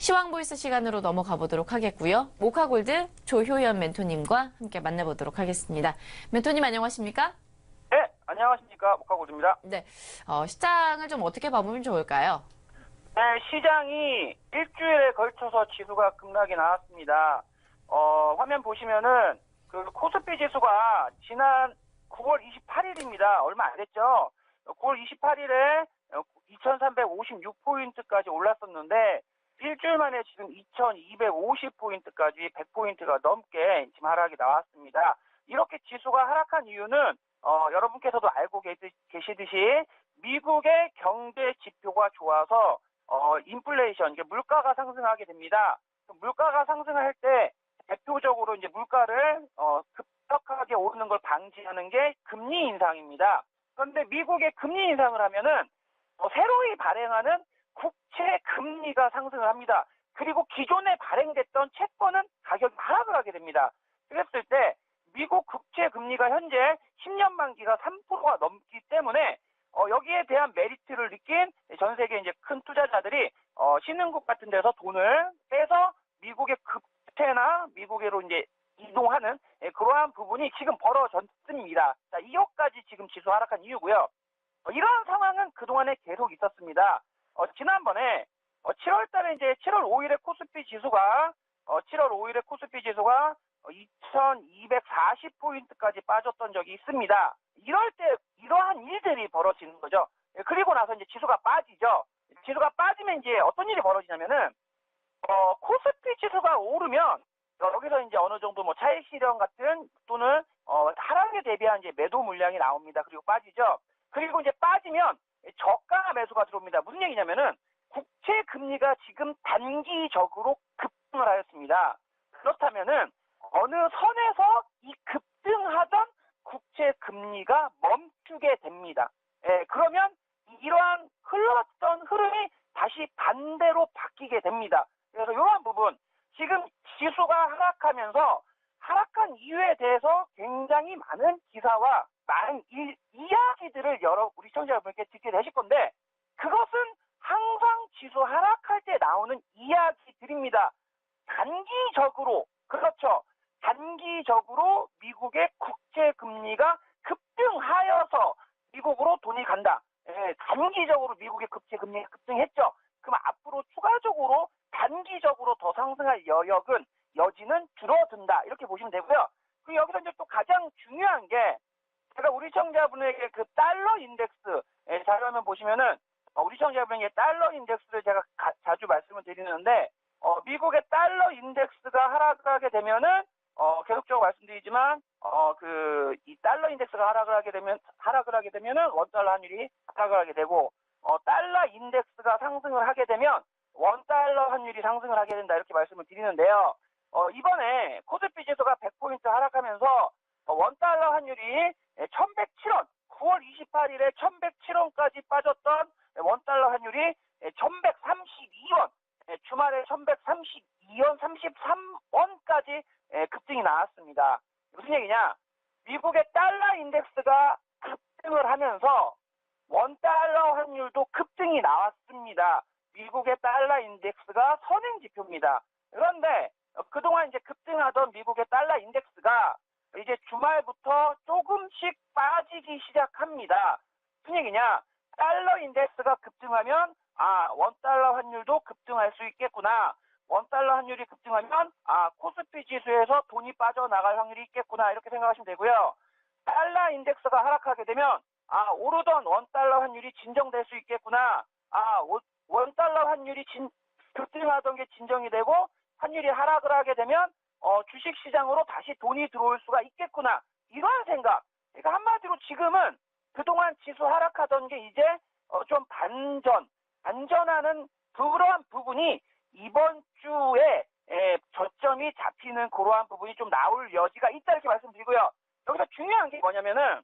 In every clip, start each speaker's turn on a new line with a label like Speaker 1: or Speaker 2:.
Speaker 1: 시황 보이스 시간으로 넘어가 보도록 하겠고요. 모카골드 조효연 멘토님과 함께 만나보도록 하겠습니다. 멘토님 안녕하십니까?
Speaker 2: 네, 안녕하십니까. 목화고주입니다.
Speaker 1: 네, 어, 시장을 좀 어떻게 봐보면 좋을까요?
Speaker 2: 네, 시장이 일주일에 걸쳐서 지수가 급락이 나왔습니다. 어, 화면 보시면은 그 코스피 지수가 지난 9월 28일입니다. 얼마 안 됐죠? 9월 28일에 2356포인트까지 올랐었는데 일주일 만에 지금 2250포인트까지 100포인트가 넘게 지금 하락이 나왔습니다. 이렇게 지수가 하락한 이유는 어, 여러분께서도 알고 계시- 계시듯이 미국의 경제 지표가 좋아서 어, 인플레이션, 이게 물가가 상승하게 됩니다. 물가가 상승할 때 대표적으로 이제 물가를 어, 급격하게 오르는 걸 방지하는 게 금리 인상입니다. 그런데 미국의 금리 인상을 하면은 어, 새로이 발행하는 국채 금리가 상승을 합니다. 그리고 기존에 발행됐던 채권은 가격이 하락을 하게 됩니다. 그랬을 때 미국 국채 금리가 현재 10년 만기가 3%가 넘기 때문에 어, 여기에 대한 메리트를 느낀 전 세계 이제 큰 투자자들이 어, 신흥국 같은 데서 돈을 빼서 미국의 국채나 미국으로 이제 이동하는 예, 그러한 부분이 지금 벌어졌습니다. 자, 이것까지 지금 지수 하락한 이유고요. 어, 이런 상황은 그동안에 계속 있었습니다. 어, 지난번에 7월 달에 이제 7월 5일에 코스피 지수가 어, 7월 5일에 코스피 지수가 2240포인트까지 빠졌던 적이 있습니다. 이럴 때 이러한 일들이 벌어지는 거죠. 예, 그리고 나서 이제 지수가 빠지죠. 지수가 빠지면 이제 어떤 일이 벌어지냐면은 어, 코스피 지수가 오르면 여기서 이제 어느 정도 뭐 차익 실현 같은 또는 어, 하락에 대비한 이제 매도 물량이 나옵니다. 그리고 빠지죠. 그리고 이제 빠지면 저가 매수가 들어옵니다. 무슨 얘기냐면은 국채 금리가 지금 단기적으로 급등을 하였습니다. 그렇다면은 어느 선에서 이 급등하던 국채 금리가 멈추게 됩니다. 예, 그러면 이러한 흘렀던 흐름이 다시 반대로 바뀌게 됩니다. 그래서 이러한 부분 지금 지수가 하락하면서 하락한 이유에 대해서 굉장히 많은 기사와 많은 이, 이야기들을 여러 우리 시청자 여러분께 듣게 되실 건데 그것은 항상 지수 하락할 때 나오는 이야기들입니다. 단기적으로 그렇죠. 단기적으로 미국의 국채 금리가 급등하여서 미국으로 돈이 간다. 예, 단기적으로 미국의 국채 금리가 급등했죠. 그럼 앞으로 추가적으로 단기적으로 더 상승할 여력은 여지는 줄어든다. 이렇게 보시면 되고요. 그리고 여기서 이제 또 가장 중요한 게 제가 우리 시청자분에게 그 달러 인덱스 예, 자료화면 보시면은 어, 우리 시청자분에게 달러 인덱스를 제가 가- 자주 말씀을 드리는데 어, 미국의 달러 인덱스가 하락하게 되면은 어, 계속적으로 말씀드리지만 어, 그 이 달러 인덱스가 하락을 하게 되면 하락을 하게 되면은 원 달러 환율이 하락을 하게 되고 어, 달러 인덱스가 상승을 하게 되면 원 달러 환율이 상승을 하게 된다 이렇게 말씀을 드리는데요. 어, 이번에 코스피 지수가 100포인트 하락하면서 어, 원 달러 환율이 1107원, 9월 28일에 1107원까지 빠졌던 원 달러 환율이 1132원, 주말에 1132원, 33원까지 급등이 나왔습니다. 무슨 얘기냐? 미국의 달러 인덱스가 급등을 하면서 원 달러 환율도 급등이 나왔습니다. 미국의 달러 인덱스가 선행 지표입니다. 그런데 어, 그동안 이제 급등하던 미국의 달러 인덱스가 이제 주말부터 조금씩 빠지기 시작합니다. 무슨 얘기냐? 달러 인덱스가 급등하면 아, 원 달러 환율도 급등할 수 있겠구나. 원 달러 환율이 급등하면 아, 코스피 지수에서 돈이 빠져나갈 확률이 있겠구나. 이렇게 생각하시면 되고요. 달러 인덱스가 하락하게 되면 아, 오르던 원 달러 환율이 진정될 수 있겠구나. 아, 오- 원 달러 환율이 진, 급등하던 게 진정이 되고 환율이 하락을 하게 되면 어, 주식 시장으로 다시 돈이 들어올 수가 있겠구나. 이런 생각. 그러니까 한마디로 지금은 그동안 지수 하락하던 게 이제 어, 좀 반전, 반전하는 그러한 부분이 이번 주에 에, 저점이 잡히는 그러한 부분이 좀 나올 여지가 있다 이렇게 말씀드리고요. 여기서 중요한 게 뭐냐면은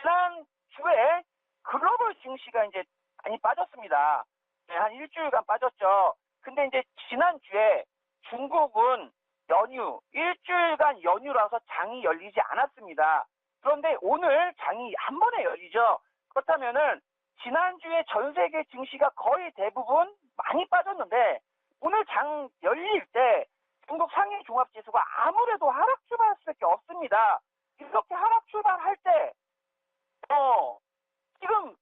Speaker 2: 지난 주에 글로벌 증시가 이제 많이 빠졌습니다. 네, 한 일주일간 빠졌죠. 근데 이제 지난 주에 중국은 연휴, 일주일간 연휴라서 장이 열리지 않았습니다. 그런데 오늘 장이 한 번에 열리죠. 그렇다면은 지난주에 전 세계 증시가 거의 대부분 많이 빠졌는데 오늘 장 열릴 때 중국 상해 종합지수가 아무래도 하락 출발할 수밖에 없습니다. 이렇게 하락 출발할 때, 어, 지금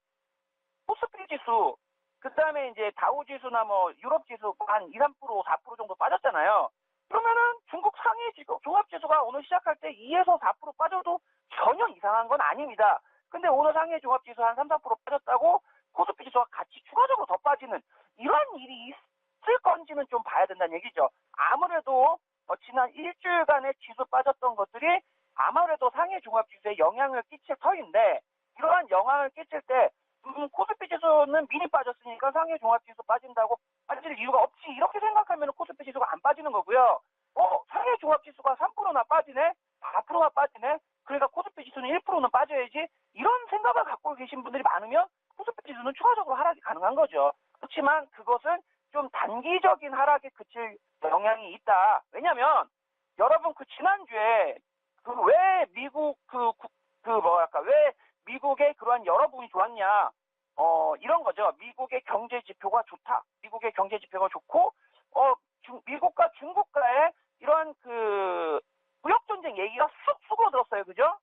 Speaker 2: 코스피 지수, 그 다음에 이제 다우 지수나 뭐 유럽 지수 한 2, 3%, 4% 정도 빠졌잖아요. 그러면은 중국 상해 지수, 종합지수가 오늘 시작할 때 2에서 4% 빠져도 전혀 이상한 건 아닙니다. 근데 오늘 상해 종합지수 한 3, 4% 빠졌다고 코스피 지수가 같이 추가적으로 더 빠지는 이런 일이 있을 건지는 좀 봐야 된다는 얘기죠. 아무래도 어, 지난 일주일간의 지수 빠졌던 것들이 아무래도 상해 종합지수에 영향을 끼칠 터인데 이러한 영향을 끼칠 때 음, 코스피 지수는 미리 빠졌으니까 상해 종합지수 빠진다고 빠질 이유가 없지 이렇게 생각하면 코스피 지수가 안 빠지는 거고요. 어 상해 종합 지수가 3%나 빠지네, 4%가 빠지네. 그러니까 코스피 지수는 1%는 빠져야지 이런 생각을 갖고 계신 분들이 많으면 코스피 지수는 추가적으로 하락이 가능한 거죠. 그렇지만 그것은 좀 단기적인 하락에 그칠 영향이 있다. 왜냐면 여러분 그 지난주에 그 왜 미국 그, 구- 그 뭐랄까 왜 미국의 그러한 여러 분이 좋았냐 어 이런 거죠. 미국의 경제 지표가 좋다. 미국의 경제 지표가 좋고 어 중- 미국과 중국과의 이러한 그 무역 전쟁 얘기가 쑥 수그러들었어요. 그죠?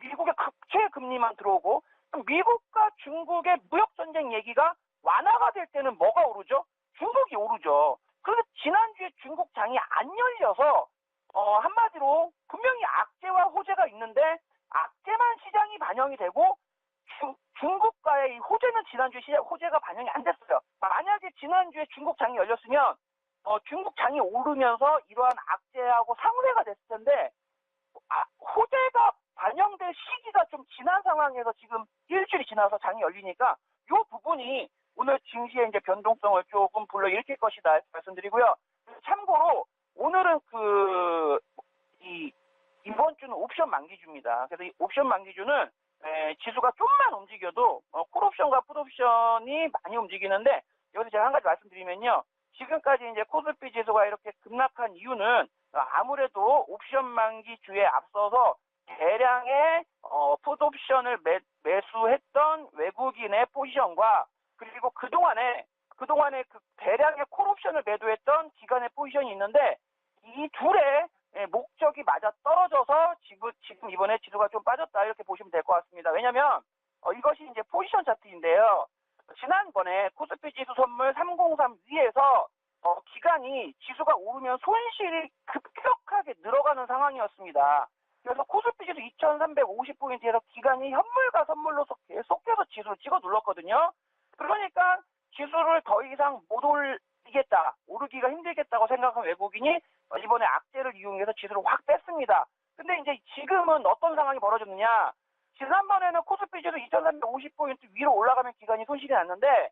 Speaker 2: 미국의 극체 금리만 들어오고 미국과 중국의 무역 전쟁 얘기가 완화가 될 때는 뭐가 오르죠 중국이 오르죠 그런데 지난주에 중국 장이 안 열려서 어, 한마디로 분명히 악재와 호재가 있는데 악재만 시장이 반영이 되고 중, 중국과의 이 호재는 지난주에 시장 호재가 반영이 안 됐어요. 만약에 지난주에 중국 장이 열렸으면 어, 중국 장이 오르면서 이러한 악재하고 상쇄가 됐을 텐데 아, 호재가 반영될 시기가 좀 지난 상황에서 지금 일주일이 지나서 장이 열리니까 이 부분이 오늘 증시의 이제 변동성을 조금 불러일으킬 것이다 말씀드리고요. 참고로 오늘은 그, 이, 이번 주는 옵션 만기주입니다. 그래서 이 옵션 만기주는 에, 지수가 좀만 움직여도 어, 콜옵션과 풋옵션이 많이 움직이는데 여기서 제가 한 가지 말씀드리면요. 지금까지 이제 코스피 지수가 이렇게 급락한 이유는 어, 아무래도 옵션 만기 주에 앞서서 대량의 어, 풋옵션을 매, 매수했던 외국인의 포지션과 그리고 그동안에 그동안에 그 대량의 콜옵션을 매도했던 기관의 포지션이 있는데 이 둘의 예, 목적이 맞아 떨어져서 지금, 지금 이번에 지수가 좀 빠졌다 이렇게 보시면 될 것 같습니다. 왜냐면 어, 이것이 이제 포지션 차트인데요. 지난번에 코스피 지수 선물 303 위에서 어, 기간이 지수가 오르면 손실이 급격하게 늘어가는 상황이었습니다. 그래서 코스피 지수 2350포인트에서 기간이 현물과 선물로서 계속해서 지수를 찍어 눌렀거든요. 그러니까 지수를 더 이상 못 올리겠다, 오르기가 힘들겠다고 생각한 외국인이 어, 이번에 악재를 이용해서 지수를 확 뺐습니다. 근데 이제 지금은 어떤 상황이 벌어졌느냐? 지난번에는 코스피 지수 2350포인트 위로 올라가면 기간이 손실이 났는데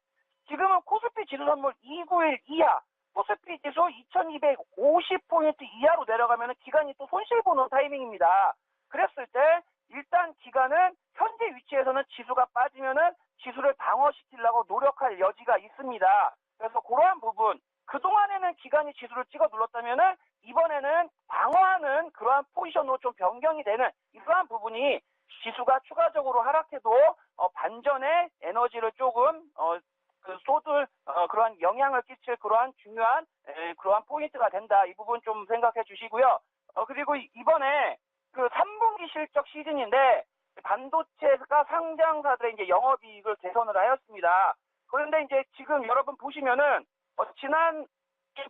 Speaker 2: 지금은 코스피 지수 선물 291 이하, 코스피 지수 2250포인트 이하로 내려가면 기간이 또 손실 보는 타이밍입니다. 그랬을 때 일단 기간은 현재 위치에서는 지수가 빠지면은 지수를 방어시키려고 노력할 여지가 있습니다. 그래서 그러한 부분 그동안에는 기간이 지수를 찍어 눌렀다면은 이번에는 방어하는 그러한 포지션으로 좀 변경이 되는 이러한 부분이 지수가 추가적으로 하락해도 어, 반전의 에너지를 조금 어, 그 쏟을 어, 그러한 영향을 끼칠 그러한 중요한 에, 그러한 포인트가 된다. 이 부분 좀 생각해 주시고요. 어, 그리고 이- 이번에 그 3분기 실적 시즌인데 반도체가 상장사들의 이제 영업이익을 개선을 하였습니다. 그런데 이제 지금 여러분 보시면은 어, 지난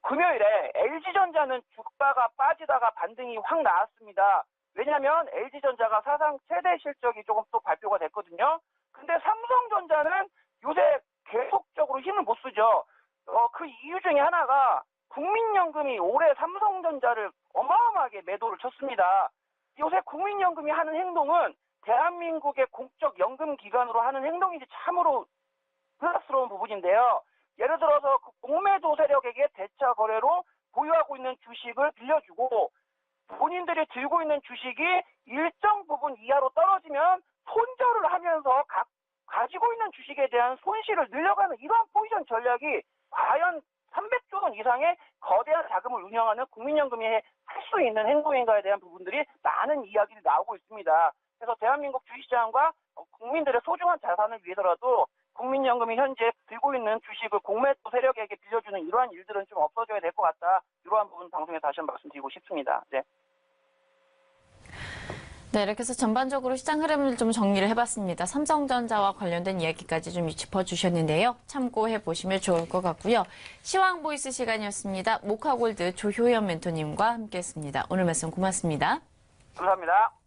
Speaker 2: 금요일에 LG전자는 주가가 빠지다가 반등이 확 나왔습니다. 왜냐하면 LG전자가 사상 최대 실적이 조금 또 발표가 됐거든요. 근데 삼성전자는 요새 계속적으로 힘을 못 쓰죠. 어, 그 이유 중에 하나가 국민연금이 올해 삼성전자를 어마어마하게 매도를 쳤습니다. 요새 국민연금이 하는 행동은 대한민국의 공적 연금 기관으로 하는 행동이 참으로 흔합스러운 부분인데요. 예를 들어서 그 공매도 세력에게 대차 거래로 보유하고 있는 주식을 빌려주고 본인들이 들고 있는 주식이 일정 부분 이하로 떨어지면 손절을 하면서 각 가지고 있는 주식에 대한 손실을 늘려가는 이러한 포지션 전략이 과연 300조 원 이상의 거대한 자금을 운영하는 국민연금이 할 수 있는 행동인가에 대한 부분들이 많은 이야기를 나오고 있습니다. 그래서 대한민국 주식시장과 어, 국민들의 소중한 자산을 위해서라도 국민연금이 현재 들고 있는 주식을 공매도 세력에게 빌려주는 이러한 일들은 좀 없어져야 될 것 같다. 이러한 부분 방송에 다시 한번 말씀드리고 싶습니다. 네.
Speaker 1: 네, 이렇게 해서 전반적으로 시장 흐름을 좀 정리를 해봤습니다. 삼성전자와 관련된 이야기까지 좀 짚어주셨는데요. 참고해 보시면 좋을 것 같고요. 시황 보이스 시간이었습니다. 모카골드 조효연 멘토님과 함께했습니다. 오늘 말씀 고맙습니다.
Speaker 2: 감사합니다.